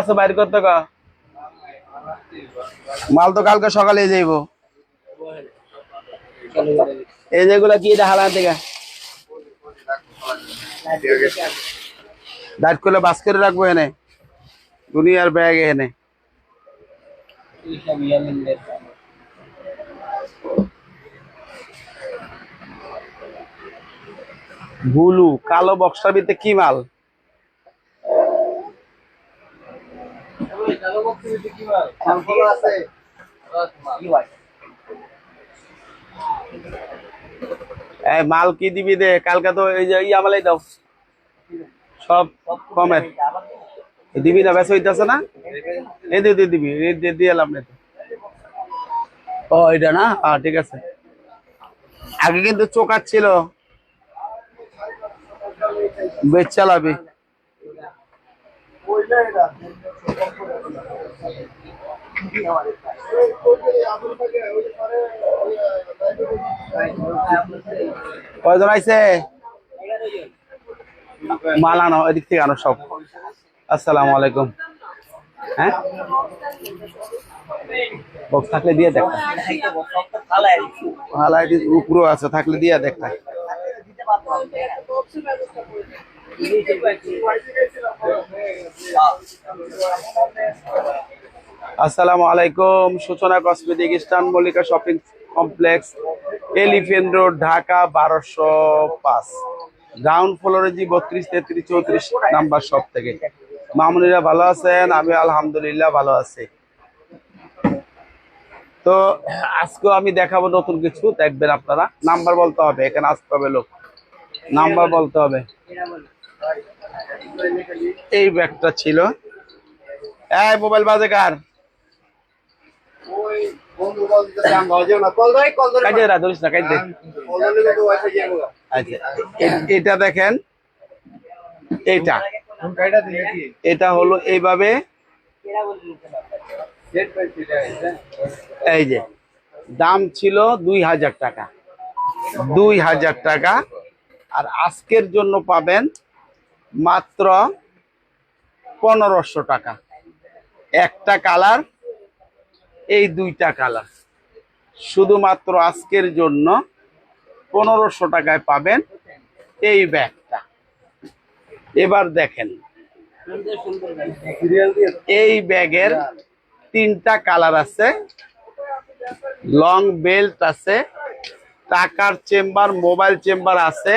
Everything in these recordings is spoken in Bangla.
আছে বাইর করতে কা মাল তো কালকে সকালে যাইব। এই যেগুলা কি এটা হালান থেকে? করলে বাস করে রাখব এনে। দুনিয়ার ব্যাগ এনে। বুলু কালো বক্সটার ভিতরে কি মাল? মাল কি দিবি দে? কালকে তো এই যে ইয়া মালাই দাও। সব কমের দিবি না? বেশ হইতেছে না? এই দিয়ে দিবি। দিয়ে এলাম না। ও এটা না? হ্যাঁ ঠিক আছে। আগে কিন্তু চোকার ছিল বেচ চালাবি কয়জন আইছে? মাল আনো, এদিক থেকে আনো সব। আসসালামু আলাইকুম। হ্যাঁ? বক্স থাকলে দিয়ে দেখ। হালাই আছে, থাকলে দিয়ে দেখ। আসসালামু আলাইকুম। Suchona cosmetic eastern Mallika shopping complex, elephant road, Dhaka বারোশো পাঁচ। গ্রাউন্ড ফ্লোরে জি বত্রিশ, তেত্রিশ, চৌত্রিশ নাম্বার শপ থেকে। মামুনিরা ভালো আছেন? আমি আলহামদুলিল্লাহ ভালো আছি। তো আজকেও আমি দেখাবো নতুন কিছু, দেখবেন আপনারা। নাম্বার বলতে হবে, এখানে আসতে হবে লোক। নাম্বার বলতে হবে। এই ব্যাগটা ছিল। এই মোবাইল বাজে কার? আচ্ছা এটা দেখেন, এটা। এটা হলো এইভাবে। এই যে, দাম ছিল দুই হাজার টাকা। দুই হাজার টাকা। আর আজকের জন্য পাবেন মাত্র পনেরোশো টাকা। একটা কালার, এই দুইটা কালার। শুধুমাত্র আজকের জন্য পনেরোশো টাকায় পাবেন এই ব্যাগটা। এবার দেখেন, এই ব্যাগের তিনটা কালার আছে। লং বেল্ট আছে, টাকার চেম্বার, মোবাইল চেম্বার আছে।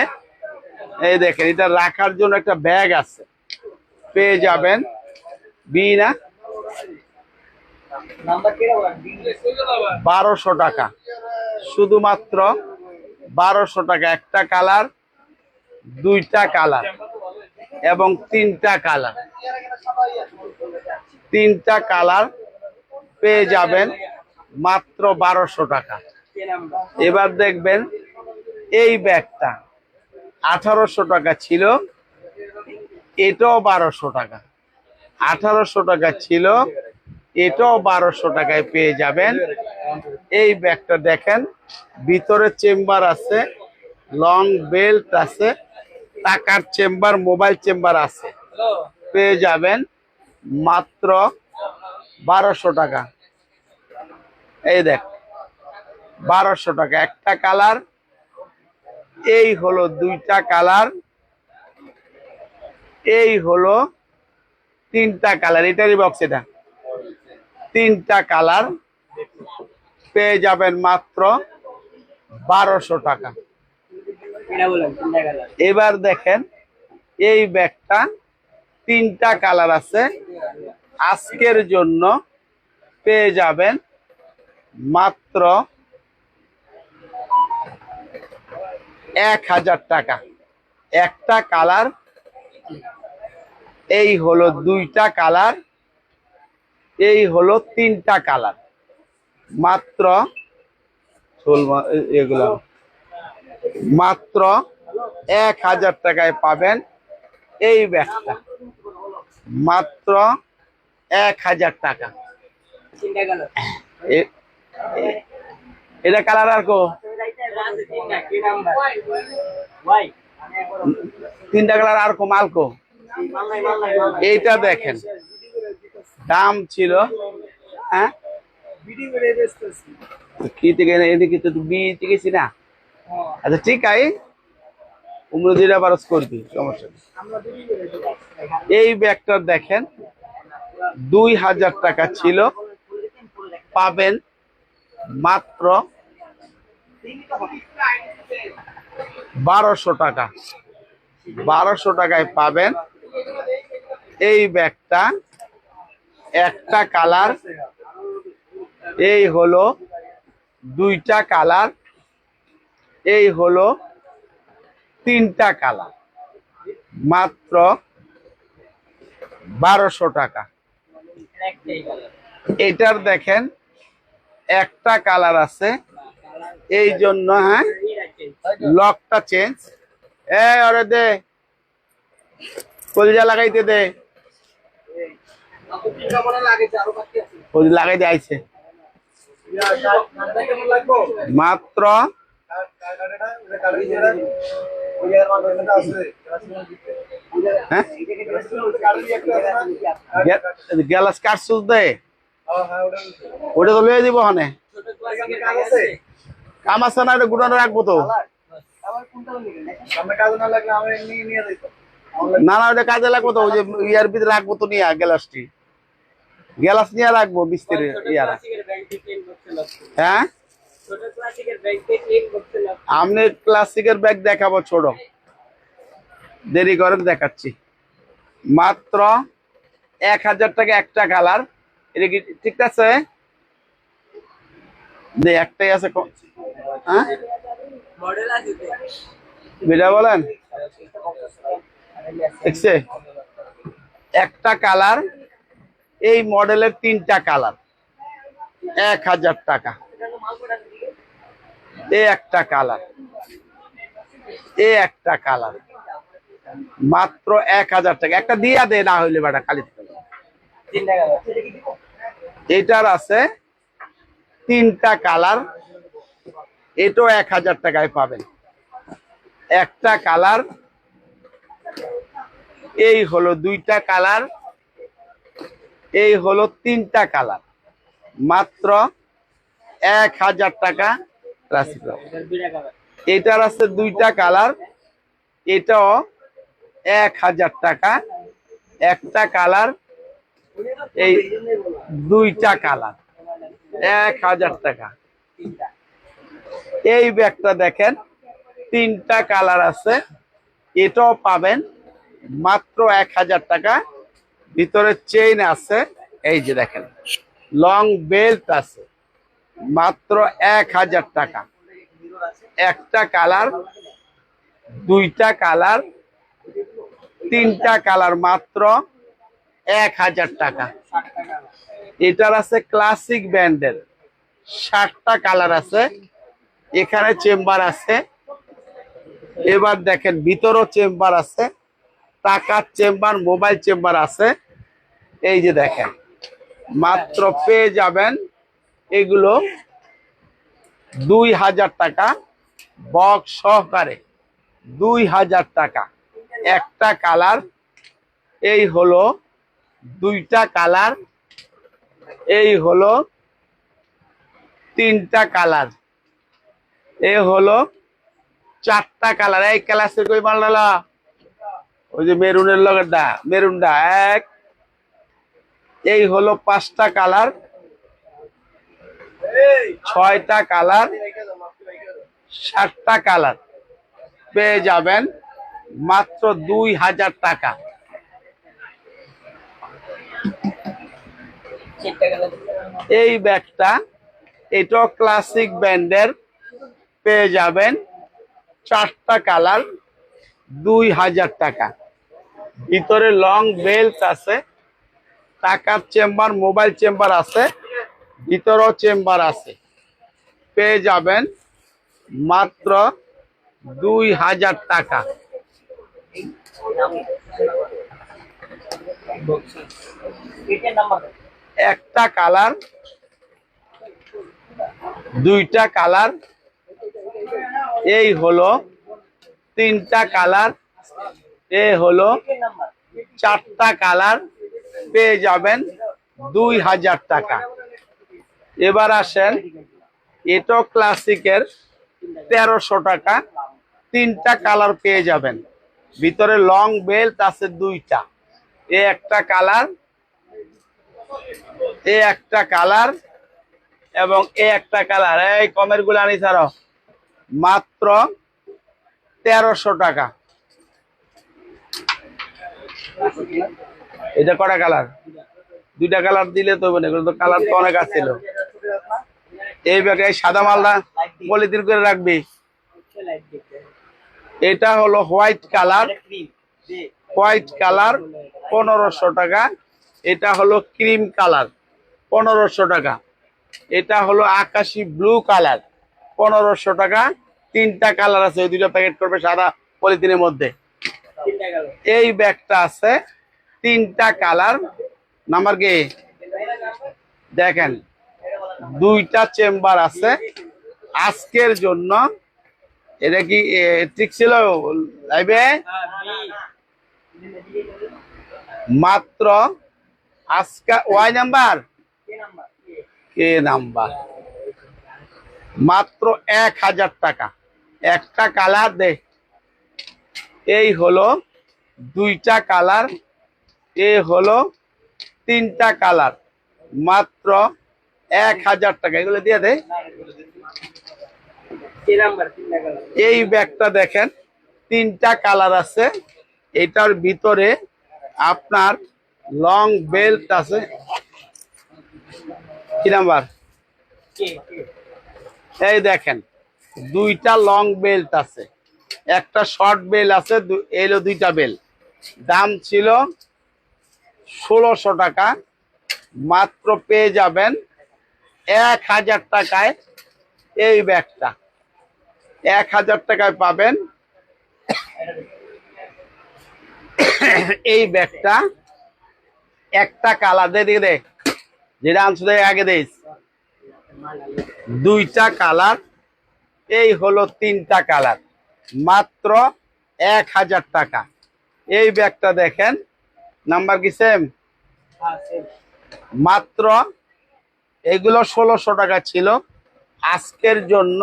এই দেখেন, এটা রাখার জন্য একটা ব্যাগ আছে। পেয়ে যাবেন। বি না? বারোশো টাকা। শুধুমাত্র বারোশো টাকা। একটা কালার, দুইটা কালার এবং তিনটা কালার। তিনটা কালার পেয়ে যাবেন মাত্র বারোশো টাকা। এবার দেখবেন, এই ব্যাগটা আঠারোশো টাকা ছিল, এটাও বারোশো টাকা। আঠারোশো টাকা ছিল, এটাও বারোশো টাকায় পেয়ে যাবেন। এই ব্যাগটা দেখেন, ভিতরে চেম্বার আছে, লং বেল্ট আছে, টাকার চেম্বার, মোবাইল চেম্বার আছে। পেয়ে যাবেন মাত্র বারোশো টাকা। এই দেখ, বারোশো টাকা। একটা কালার এই হলো দুইটা কালার। এই হলো তিনটা কালার। এটারই বক্স এটা? তিনটা কালার। পেয়ে যাবেন মাত্র বারোশো টাকা। এবার দেখেন, এই ব্যাগটা তিনটা কালার আছে। আজকের জন্য পেয়ে যাবেন মাত্র এক হাজার টাকা। একটা কালার এই হলো দুইটা কালার এই হলো তিনটা কালার। মাত্র মা- মাত্র এক হাজার টাকায় পাবেন এই ব্যাগটা। মাত্র এক হাজার টাকা। এটা কালার আর কো? তিনটা কালার আর কো মাল এইটা দেখেন। দাম ছিল হ্যাঁ? কি থেকে এদিকে তো বি গেছি না? আচ্ছা ঠিক আছে উমরো দুইটা বারস করবি সমস্যা এই ব্যাগটা দেখেন, দুই হাজার টাকা ছিল। পাবেন মাত্র বারোশো টাকা। বারোশো টাকায় পাবেন এই ব্যাগটা। একটা কালার। এই হলো দুইটা কালার। এই হলো তিনটা কালার। মাত্র বারোশো টাকা। এটার দেখেন একটা কালার আছে এই জন্য হ্যাঁ? লকটা চেঞ্জ এ ওরে দে। কলিজা লাগাইতে দে। লাগাই দে আইছে। মাত্র গ্যালাস কাটছুস দে। ওটা তো লয়ে দিব হনে কাম আছে না এটা রাখব তো। না না ওটা কাজে লাগবো তো ওই যে ইয়ার ভিতরে রাখব তো নিয়ে গ্যালাসটি। গ্যালাস নিয়ে রাখব মিস্ত্রি ইয়ার হ্যাঁ? আপনি ক্লাসিকের ব্যাগ দেখাবো ছোট। দেরি করে দেখাচ্ছি। মাত্র এক হাজার টাকা একটা কালার এটা কি ঠিক আছে? একটাই আছে হ্যাঁ? বেটা বলেন। দেখছে? একটা কালার এই মডেলের তিনটা কালার। এক হাজার টাকা। এ একটা কালার। এ একটা কালার। মাত্র এক হাজার টাকা। একটা দিয়া দে না হইলে বেটা খালি এটার আছে তিনটা কালার। এটাও এক হাজার টাকায় পাবেন। একটা কালার, এই হলো দুইটা কালার, এই হলো তিনটা কালার। মাত্র এক হাজার টাকা রাশি এটার আছে দুইটা কালার, এটাও এক হাজার টাকা। একটা কালার, এই দুইটা কালার। এক হাজার টাকা। এই ব্যাগটা দেখেন, তিনটা কালার আছে। এটাও পাবেন মাত্র এক হাজার টাকা। ভিতরে চেইন আছে, এই যে দেখেন লং বেল্ট আছে, মাত্র এক হাজার টাকা। একটা কালার, দুইটা কালার, তিনটা কালার মাত্র এক হাজার টাকা। এটার আছে ক্লাসিক ব্র্যান্ডের ষাটটা কালার আছে। এখানে চেম্বার আছে। এবার দেখেন, ভিতরও চেম্বার আছে, টাকার চেম্বার, মোবাইল চেম্বার আছে। এই যে দেখেন, মাত্র পেয়ে যাবেন এগুলো দুই হাজার টাকা বক্স সহকারে। দুই হাজার টাকা। একটা কালার, এই হলো দুইটা কালার, এই হলো তিনটা কালার। এই হলো চারটা কালার, এই ক্লাসের কই মাল ডালা ওই যে মেরুনের লগেরটা মেরুনটা এক। এই হলো পাঁচটা কালার, ছয়টা কালার, সাতটা কালার। পেয়ে যাবেন মাত্র দুই হাজার টাকা। এই ব্যাগটা, এটাও ক্লাসিক ব্র্যান্ডের পেয়ে যাবেন চারটা কালার দুই হাজার টাকা। ভিতরে লং বেল্ট আছে, টাকার চেম্বার মোবাইল চেম্বার আছে, ভিতরেও চেম্বার আছে। পেয়ে যাবেন মাত্র দুই হাজার টাকা। একটা কালার, দুইটা কালার এই হলো তিনটা কালার, এ হলো চারটা কালার, পেয়ে যাবেন দুই হাজার টাকা। এবার আসেন, এটো ক্লাসিকের তেরোশো টাকা, তিনটা কালার পেয়ে যাবেন। ভিতরে লং বেল্ট আছে দুইটা, এ একটা কালার, এ একটা কালার, এবং এ একটা কালার। এই কমেরগুলো আনি ছাড়ো মাত্র তেরোশো টাকা। এটা কটা কালার? দুইটা কালার দিলে তো হবে না তো কালার তো অনেক আছিল। এই ব্যাগে সাদা মালটা পলিথিন করে রাখবি। এটা হলো হোয়াইট কালার। হোয়াইট কালার পনেরোশো টাকা। এটা হলো ক্রিম কালার পনেরোশো টাকা। এটা হলো আকাশি ব্লু কালার। পনেরোশো টাকা। তিনটা কালার আছে ওই দুটো প্যাকেট করবে সাদা পলিথিনের মধ্যে। এই ব্যাগটা আছে তিনটা কালার। নাম্বার কি? দেখেন দুইটা চেম্বার আছে। আজকের জন্য এটা কি ঠিক ছিল লাইভে? মাত্র আজকা ওয়াই নাম্বার? কে নাম্বার? মাত্র এক হাজার টাকা। একটা কালার দে। এই হলো দুইটা কালার। এ হলো তিনটা কালার। মাত্র এক হাজার টাকা। এগুলো দিয়ে দে। এই ব্যাগটা দেখেন তিনটা কালার আছে। এটার ভিতরে আপনার লং বেল্ট আছে। কি নাম্বার? এই দেখেন, দুইটা লং বেল্ট আছে। একটা শর্ট বেল আছে এলো দুইটা বেল দাম ছিল ষোলোশো টাকা। মাত্র পেয়ে যাবেন এক হাজার টাকায় এই ব্যাগটা। এক হাজার টাকায় পাবেন এই ব্যাগটা। একটা কালার দে দিকে দে। যেটা আনছো আগে দিস দুইটা কালার এই হলো তিনটা কালার। মাত্র এক হাজার টাকা। এই ব্যাগটা দেখেন নাম্বার কি সেম? মাত্র এগুলো ষোলোশো টাকা ছিল। আজকের জন্য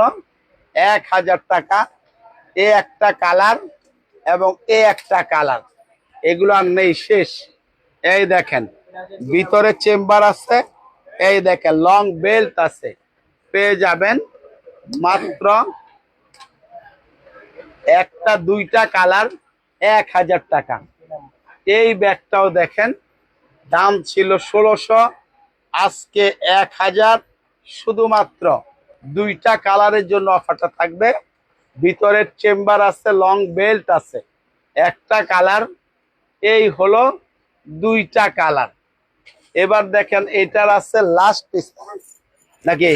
এক হাজার টাকা। এ একটা কালার এবং এ একটা কালার। এগুলো আর নেই শেষ। এই দেখেন ভিতরে চেম্বার আছে এই দেখেন লং বেল্ট আছে। পেয়ে যাবেন মাত্র একটা, দুইটা কালার এক হাজার টাকা। এই ব্যাগটাও দেখেন, দাম ছিল ষোলোশো, আজকে এক হাজার। শুধুমাত্র দুইটা কালারের জন্য অফারটা থাকবে। ভিতরের চেম্বার আছে, লং বেল্ট আছে। একটা কালার, এই হলো দুইটা কালার। এবার দেখেন, এটার আছে লাস্ট পিস নাকি?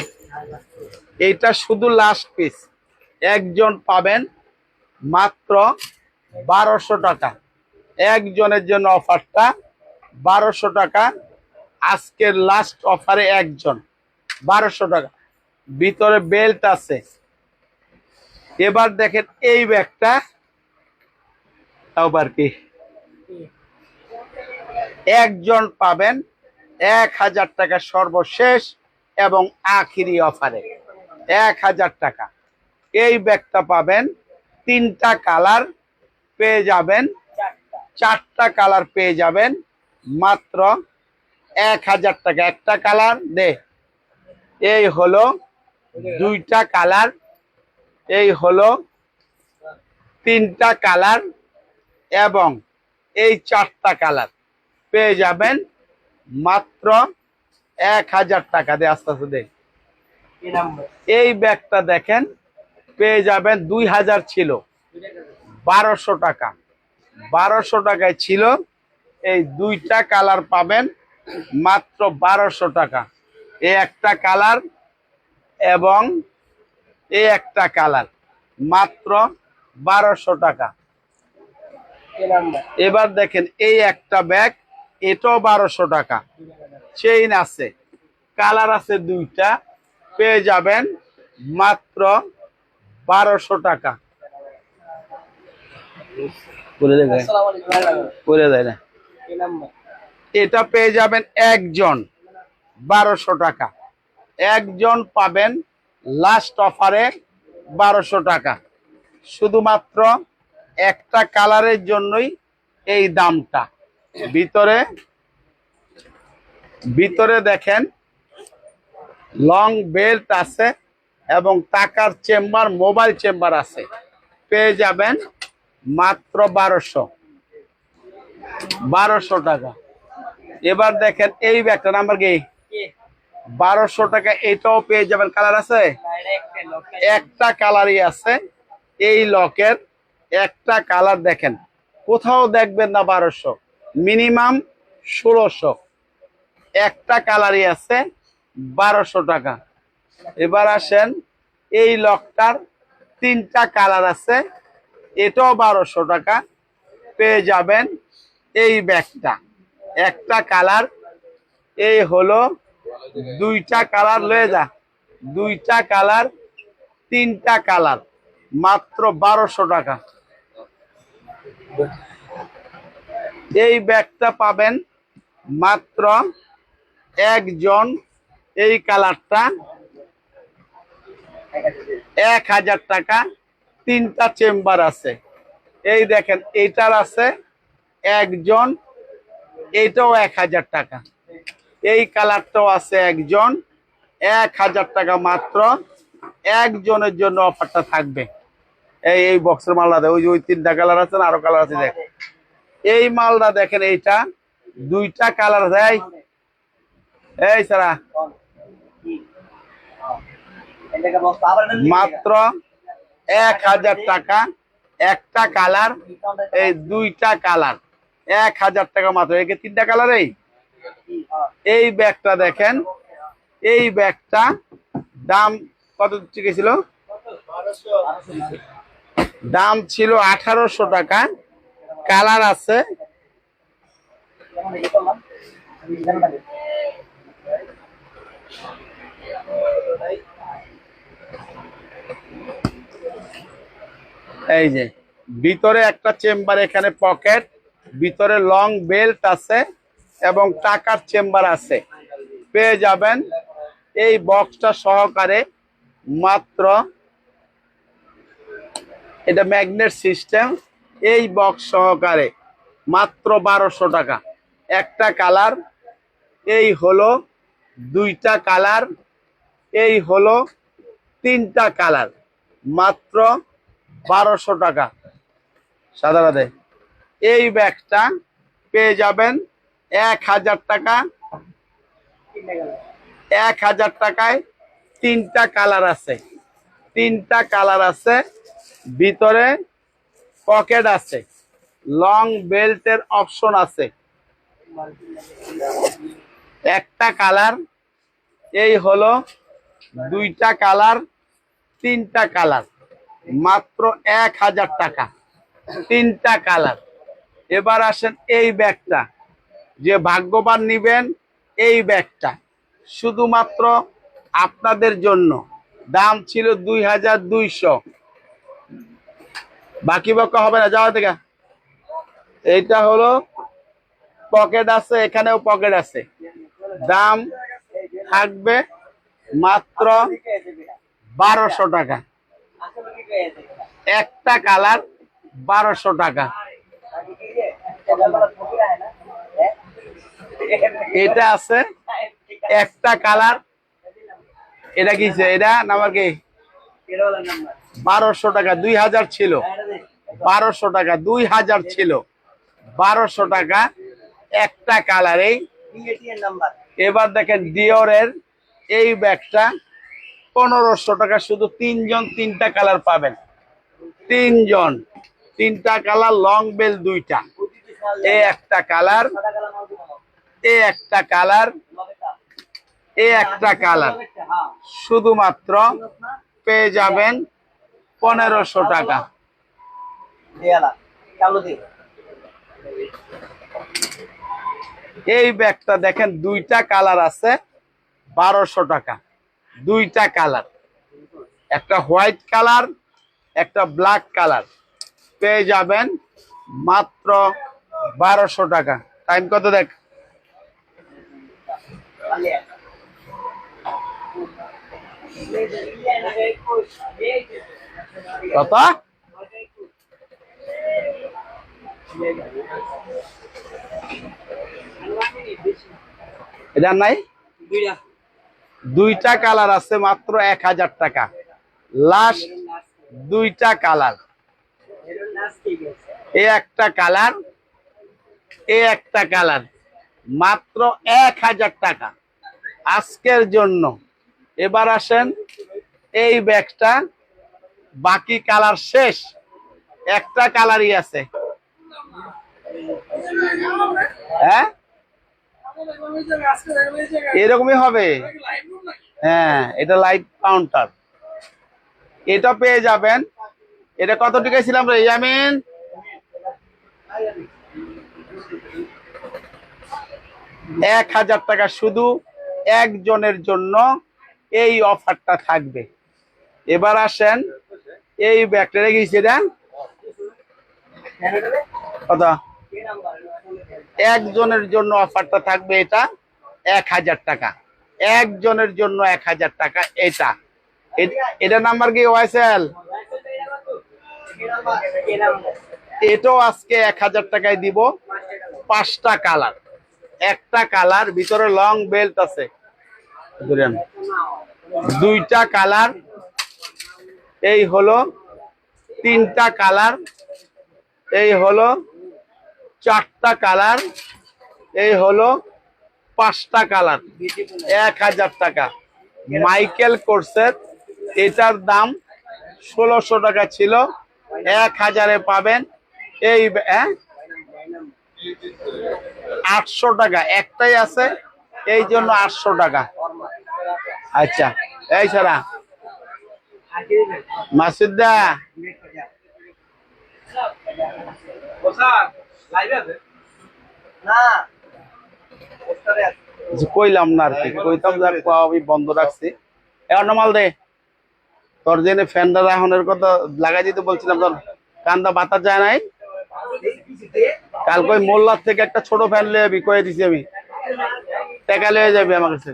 এটা শুধু লাস্ট পিস একজন পাবেন মাত্র বারোশো টাকা। একজনের জন্য অফারটা বারোশো টাকা। আজকের লাস্ট অফারে একজন। বারোশো টাকা। ভিতরে বেল্ট আছে। এবার দেখেন এই ব্যাগটা। আবার কি? একজন পাবেন এক হাজার টাকা সর্বশেষ। এবং আখিরি অফারে। এক হাজার টাকা। এই ব্যাগটা পাবেন, তিনটা কালার পেয়ে যাবেন, চারটা কালার পেয়ে যাবেন, মাত্র এক হাজার টাকা। একটা কালার, দে। এই হলো দুইটা কালার, এই হলো তিনটা কালার এবং এই চারটা কালার। পেয়ে যাবেন মাত্র এক হাজার টাকা দিয়ে আস্তে আস্তে দে। এই ব্যাগটা দেখেন পেয়ে যাবেন দুই হাজার ছিল। বারোশো টাকা। বারোশো টাকায় ছিল। এই দুইটা কালার পাবেন মাত্র বারোশো টাকা। এই একটা কালার এবং এই একটা কালার মাত্র বারোশো টাকা। এবার দেখেন এই একটা ব্যাগ এটাও বারোশো টাকা। চেইন আছে। কালার আছে দুইটা। পেয়ে যাবেন মাত্র বারোশো টাকা। বলে দেয় না। এটা পেয়ে যাবেন একজন। বারোশো টাকা। একজন পাবেন লাস্ট অফারে বারোশো টাকা। শুধুমাত্র একটা কালারের জন্যই এই দামটা। ভিতরে ভিতরে দেখেন লং বেল্ট আছে এবং টাকার চেম্বার মোবাইল চেম্বার আছে। পেয়ে যাবেন মাত্র বারোশো। বারোশো টাকা। এবার দেখেন এই ব্যাগটা নাম্বার কি? বারোশো টাকা। এটাও পেয়ে যাবেন কালার আছে? একটা কালারই আছে। এই লকের একটা কালার দেখেন। কোথাও দেখবেন না বারোশো। মিনিমাম ষোলোশো। একটা কালারই আছে, বারোশো টাকা। এবার আসেন, এই লকটার তিনটা কালার আছে, এটাও বারোশো টাকা। পেয়ে যাবেন এই ব্যাগটা। একটা কালার, এই হলো দুইটা কালার, লয়ে যা। দুইটা কালার, তিনটা কালার, মাত্র বারোশো টাকা। এই ব্যাগটা পাবেন মাত্র একজন এই কালারটা। এক হাজার টাকা তিনটা চেম্বার আছে। এই দেখেন এইটার আছে একজন এইটাও এক হাজার টাকা। এই কালারটাও আছে একজন এক হাজার টাকা মাত্র। একজনের জন্য অফারটা থাকবে। এই এই বক্সের দেখ, ওই যে ওই তিনটা কালার আছে না আরও কালার আছে দেখ। এই মালটা দেখেন এইটা, দুইটা কালার দেয় এই। সারা। মাত্র এক হাজার টাকা, একটা কালার, এই দুইটা কালার। এক হাজার টাকা মাত্র একে তিনটা কালার এই? এই ব্যাগটা দেখেন, এই ব্যাগটা দাম কত ছিল? দাম ছিল আঠারোশো টাকা। কালার আছে। এই যে, ভিতরে একটা চেম্বার, এখানে পকেট, ভিতরে লং বেল্ট আছে এবং টাকার চেম্বার আছে। পেয়ে যাবেন এই বক্সটা সহকারে মাত্র, এটা ম্যাগনেট সিস্টেম। এই বক্স সহকারে মাত্র বারোশো টাকা। একটা কালার এই হলো দুইটা কালার এই হলো তিনটা কালার মাত্র বারোশো টাকা। সাধারণত এই ব্যাগটা পেয়ে যাবেন এক হাজার টাকা। এক হাজার টাকায় তিনটা কালার আছে। তিনটা কালার আছে ভিতরে পকেট আছে লং বেল্টের অপশন আছে। একটা কালার এই হলো দুইটা কালার তিনটা কালার মাত্র এক হাজার টাকা, তিনটা কালার এবার আসেন এই ব্যাগটা, যে ভাগ্যবান নিবেন এই ব্যাগটা। শুধুমাত্র আপনাদের জন্য। দাম ছিল দুই হাজার দুইশো। বাকি বকা হবে না যাওয়া থেকে এইটা হলো পকেট আছে, এখানেও পকেট আছে। দাম থাকবে মাত্র বারোশো টাকা। একটা কালার বারোশো টাকা। এটা আছে, একটা কালার। এটা কি এটা নাম্বার কি? বারোশো টাকা, দুই হাজার ছিল। বারোশো টাকা, দুই হাজার ছিল। বারোশো টাকা, একটা কালারেই এবার দেখেন ডিওরের এই ব্যাগটা, পনেরোশো টাকা, শুধু তিনজন তিনটা কালার পাবেন। তিনজন, তিনটা কালার লং বেল দুইটা। এ একটা কালার এ একটা কালার এ একটা কালার শুধুমাত্র পেয়ে যাবেন পনেরোশো টাকা। এই ব্যাগটা দেখেন, দুইটা কালার আছে, বারোশো টাকা। দুইটা কালার। একটা হোয়াইট কালার, একটা ব্ল্যাক কালার। পেয়ে যাবেন মাত্র বারোশো টাকা। টাইম কত দেখ? কত এটা নাই? দুইটা। কালার আছে মাত্র এক হাজার টাকা। লাস্ট দুইটা কালার। এ একটা কালার এ একটা কালার। মাত্র এক হাজার টাকা। আজকের জন্য। এবার আসেন এই ব্যাগটা। বাকি কালার শেষ। একটা কালারই আছে। হ্যাঁ? এরকমই হবে। হ্যাঁ এটা লাইট কাউন্টার এটা পেয়ে যাবেন। এটা কত টাকায় ছিলাম রে, ইয়ামিন? এক হাজার টাকা শুধু একজনের জন্য এই অফারটা থাকবে। এবার আসেন, এই ব্যাগটা রেখেছি এটা একজনের জন্য অফারটা থাকবে এটা এক হাজার টাকা। একজনের জন্য এক হাজার টাকা এটা। এটা নাম্বার কি ওয়াইসেল? এটাও আজকে এক হাজার টাকায় দিব। পাঁচটা কালার। একটা কালার, ভিতরে লং বেল্ট আছে। দুইটা কালার। এই হলো তিনটা কালার। এই হলো চারটা কালার, এই হলো পাঁচটা কালার, এক হাজার টাকা। মাইকেল কোর্সের, এটার দাম ষোলোশো টাকা ছিল, এক হাজারে পাবেন। এই হ্যাঁ? আটশো টাকা, একটাই আছে, এই জন্য আটশো টাকা। আচ্ছা এই ছাড়া। মাসুদ্দা কিছু কইলাম না আর কি, কইতাম আমি বন্ধ রাখছি। এখন মাল দে। তোর জেনে ফ্যানটা রাখনের কথা লাগাই দিতে বলছিলাম, তোর কান্দা বাতাস যায় নাই? কাল কই মোল্লার থেকে একটা ছোট ফ্যান লিয়ে যাবি কয়ে দিছি আমি। টাকা লিয়ে যাবি আমার কাছে।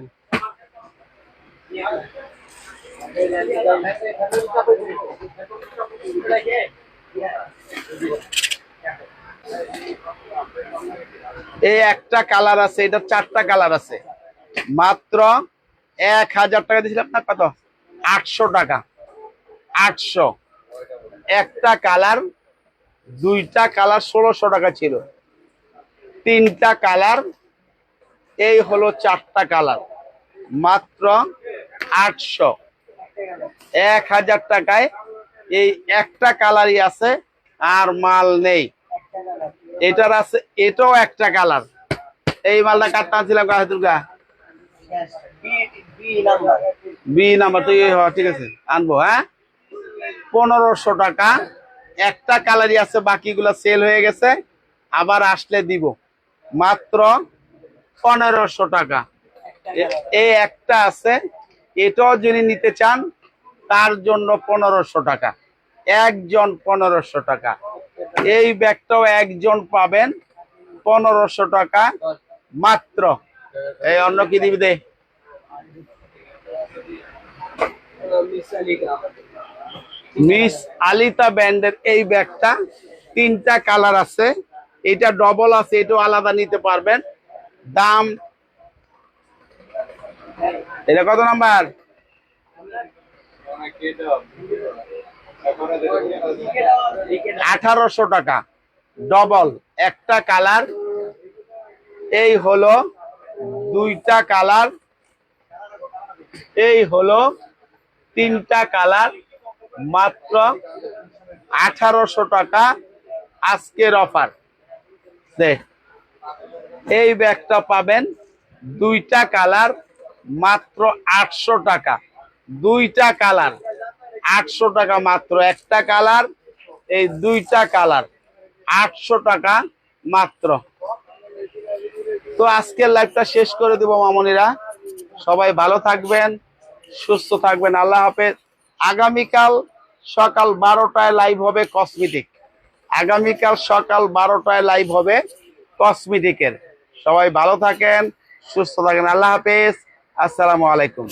এই একটা কালার আছে, এটা চারটা কালার আছে। মাত্র এক হাজার টাকা দিয়েছিলাম না, কত? আটশো টাকা। আটশো। একটা কালার, দুইটা কালার ষোলোশো টাকা ছিল। তিনটা কালার, এই হলো চারটা কালার। মাত্র আটশো। এক হাজার টাকায় এই একটা কালারই আছে, আর মাল নেই। এটার আছে, এটাও একটা কালার। এই মালটা কাটতে আনছিলাম কাহাতুলকা বি নাম্বার তো ঠিক আছে, আনব হ্যাঁ? পনেরোশো টাকা। একটা কালারই আছে, বাকিগুলো সেল হয়ে গেছে, আবার আসলে দিব। মাত্র পনেরোশো টাকা। এই একটা আছে, এটাও যিনি নিতে চান, তার জন্য পনেরোশো টাকা। একজন পনেরোশো টাকা। এই ব্যাগটাও একজন পাবেন পনেরোশো টাকা মাত্র। এই অন্য কি দিবি দে? মিস আলিতা ব্যান্ডের এই ব্যাগটা, তিনটা কালার আছে। এটা ডবল আছে, এটাও আলাদা নিতে পারবেন। দাম এটা কত নাম্বার? আঠারোশো টাকা। ডবল একটা কালার। এই হলো দুইটা কালার। এই হলো তিনটা কালার। মাত্র আঠারোশো টাকা আজকের অফার। এই ব্যাগটা পাবেন দুইটা কালার, মাত্র আটশো টাকা। দুইটা কালার। আটশো টাকা মাত্র একটা কালার, এই দুইটা কালার, আটশো টাকা মাত্র। তো আজকের লাইভটা শেষ করে দেবো মামনিরা। সবাই ভালো থাকবেন, সুস্থ থাকবেন, আল্লাহ হাফেজ। আগামীকাল সকাল বারোটায় লাইভ হবে কসমেটিক আগামীকাল সকাল বারোটায় লাইভ হবে কসমেটিকের সবাই ভালো থাকেন, সুস্থ থাকেন, আল্লাহ হাফেজ। আসসালামু আলাইকুম।